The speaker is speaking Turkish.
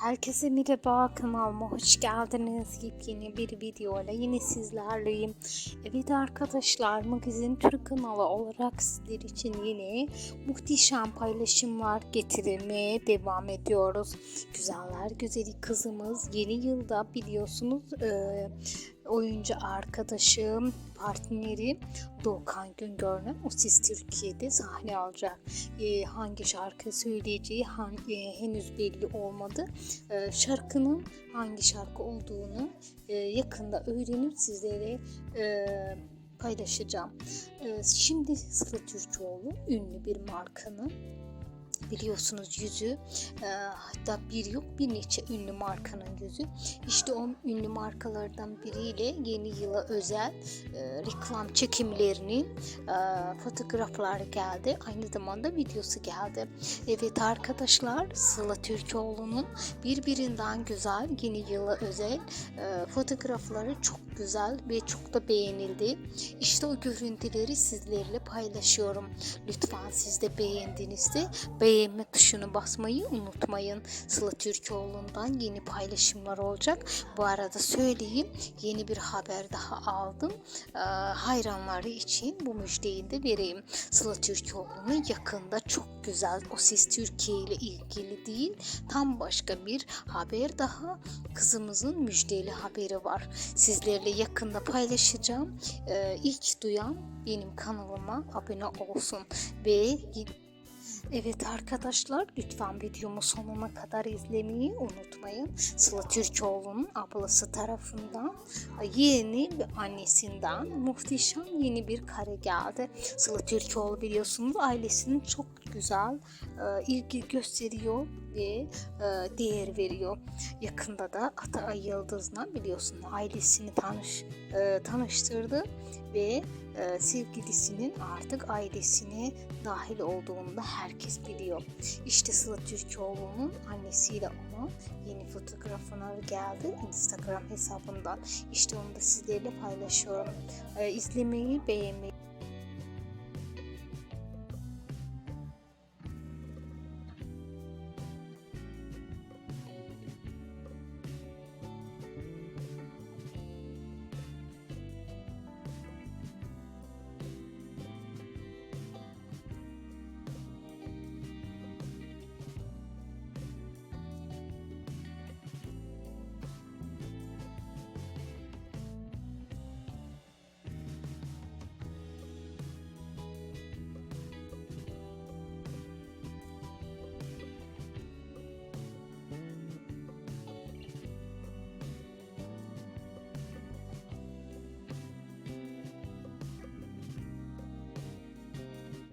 Herkese merhaba kanalıma hoş geldiniz. Yepyeni bir videoyla yine sizlerleyim. Evet arkadaşlar Magazin Türk kanalı olarak sizler için yine muhteşem paylaşımlar getirmeye devam ediyoruz. Güzeller güzeli kızımız yeni yılda biliyorsunuz e, oyuncu arkadaşım, partneri Doğukan Güngör'le O Ses Türkiye'de sahne alacak. E, hangi şarkı söyleyeceği han- e, henüz belli olmadı. E, şarkının hangi şarkı olduğunu e, yakında öğrenip sizlere e, paylaşacağım. E, şimdi Sıla Türkoğlu ünlü bir markanın biliyorsunuz yüzü e, hatta bir yok bir neçe ünlü markanın yüzü. İşte o ünlü markalardan biriyle yeni yıla özel e, reklam çekimlerinin e, fotoğrafları geldi. Aynı zamanda videosu geldi. Evet arkadaşlar Sıla Türkoğlu'nun birbirinden güzel yeni yıla özel e, fotoğrafları çok güzel ve çok da beğenildi. İşte o görüntüleri sizlerle paylaşıyorum. Lütfen siz de beğendiğinizde beğenme tuşunu basmayı unutmayın. Sıla Türkoğlu'ndan yeni paylaşımlar olacak. Bu arada söyleyeyim yeni bir haber daha aldım. Ee, hayranları için bu müjdeyi de vereyim. Sıla Türkoğlu'nun yakında çok güzel O Ses Türkiye ile ilgili değil tam başka bir haber daha kızımızın müjdeli haberi var. Sizlerle yakında paylaşacağım. Ee, ilk duyan benim kanalıma abone olsun ve Evet arkadaşlar lütfen videomu sonuna kadar izlemeyi unutmayın. Sıla Türkoğlu'nun ablası tarafından yeğeni ve annesinden muhteşem yeni bir kare geldi. Sıla Türkoğlu biliyorsunuz ailesinin çok güzel e, ilgi gösteriyor ve e, değer veriyor. Yakında da Ata Yıldız'la biliyorsun ailesini tanış e, tanıştırdı ve e, sevgilisinin artık ailesine dahil olduğunu da herkes biliyor. İşte Sıla Türkoğlu'nun annesiyle ona yeni fotoğraflar geldi Instagram hesabından. İşte onu da sizlerle paylaşıyorum. E, izlemeyi, beğenmeyi